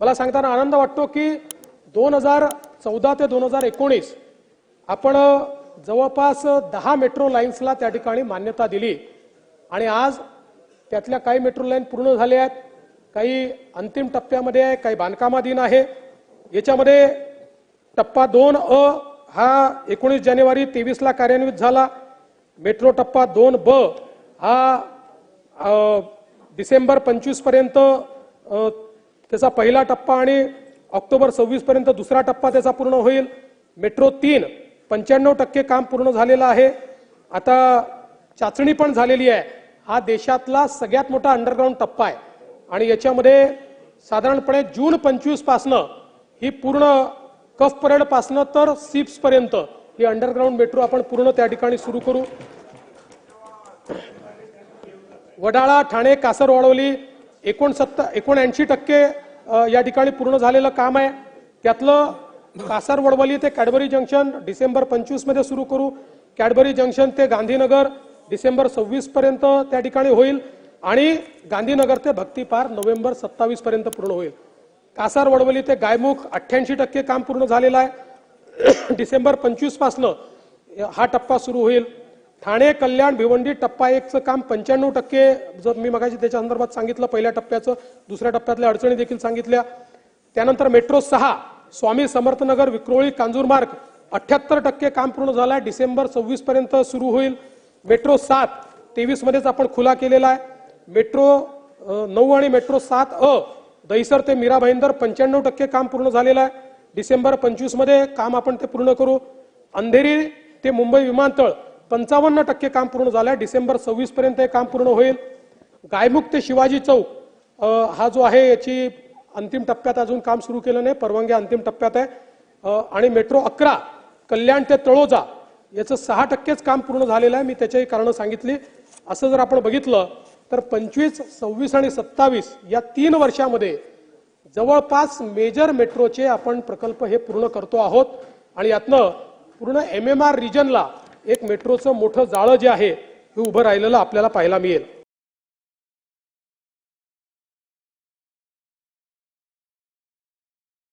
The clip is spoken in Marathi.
मला सांगताना आनंद वाटतो की दोन हजार चौदा ते दोन हजार एकोणीस आपण जवळपास दहा मेट्रो लाईन्सला त्या ठिकाणी मान्यता दिली. आणि आज त्यातल्या काही मेट्रो लाईन पूर्ण झाल्या आहेत. काही अंतिम टप्प्यामध्ये आहे काही बांधकामाधीन आहे. याच्यामध्ये टप्पा दोन अ हा एकोणीस जानेवारी तेवीसला कार्यान्वित झाला. मेट्रो टप्पा दोन ब हा डिसेंबर पंचवीसपर्यंत त्याचा पहिला टप्पा आणि ऑक्टोबर सव्वीस पर्यंत दुसरा टप्पा त्याचा पूर्ण होईल. मेट्रो तीन पंच्याण्णव टक्के काम पूर्ण झालेलं आहे. आता चाचणी पण झालेली आहे. हा देशातला सगळ्यात मोठा अंडरग्राऊंड टप्पा आहे. आणि याच्यामध्ये साधारणपणे जून पंचवीस पासनं ही पूर्ण कफ परेड पासनं तर सिप्स पर्यंत ही अंडरग्राऊंड मेट्रो आपण पूर्ण त्या ठिकाणी सुरू करू. वडाळा ठाणे कासर वाढवली एकोणसत्तर एकोणऐंशी टक्के या ठिकाणी पूर्ण झालेलं काम आहे. त्यातलं कासार वडवली ते कॅडबरी जंक्शन डिसेंबर पंचवीसमध्ये सुरू करू. कॅडबरी जंक्शन ते गांधीनगर डिसेंबर सव्वीसपर्यंत त्या ठिकाणी होईल आणि गांधीनगर ते भक्तीपार नोव्हेंबर सत्तावीसपर्यंत पूर्ण होईल. कासार वडवली ते गायमुख अठ्ठ्याऐंशी टक्के काम पूर्ण झालेलं आहे. डिसेंबर पंचवीसपासनं हा टप्पा सुरू होईल. ठाणे कल्याण भिवंडी टप्पा एकचं काम पंच्याण्णव टक्के जर मी मगाशी त्याच्या संदर्भात सांगितलं पहिल्या टप्प्याचं दुसऱ्या टप्प्यातल्या अडचणी देखील सांगितल्या. त्यानंतर मेट्रो सहा स्वामी समर्थनगर विक्रोळी कांजूरमार्ग अठ्याहत्तर टक्के काम पूर्ण झालं आहे डिसेंबर सव्वीस पर्यंत सुरू होईल. मेट्रो सात तेवीस मध्येच आपण खुला केलेला आहे. मेट्रो नऊ आणि मेट्रो सात अ दहिसर ते मीरा भाईंदर पंच्याण्णव टक्के काम पूर्ण झालेलं आहे. डिसेंबर पंचवीसमध्ये काम आपण ते पूर्ण करू. अंधेरी ते मुंबई विमानतळ पंचावन्न टक्के काम पूर्ण झालं आहे डिसेंबर सव्वीस पर्यंत हे काम पूर्ण होईल. गायमुख ते शिवाजी चौक हा जो आहे याची अंतिम टप्प्यात अजून काम सुरू केलं नाही. परवानगी अंतिम टप्प्यात आहे. आणि मेट्रो अकरा कल्याण ते तळोजा याचं सहा टक्केच काम पूर्ण झालेलं आहे. मी त्याच्याही कारणं सांगितली. असं जर आपण बघितलं तर पंचवीस सव्वीस आणि सत्तावीस या तीन वर्षामध्ये जवळपास मेजर मेट्रोचे आपण प्रकल्प हे पूर्ण करतो आहोत. आणि यातनं पूर्ण एम एम आर रिजनला एक मेट्रोचं मोठं जाळं जे आहे हे उभं राहिलेलं आपल्याला पाहायला मिळेल.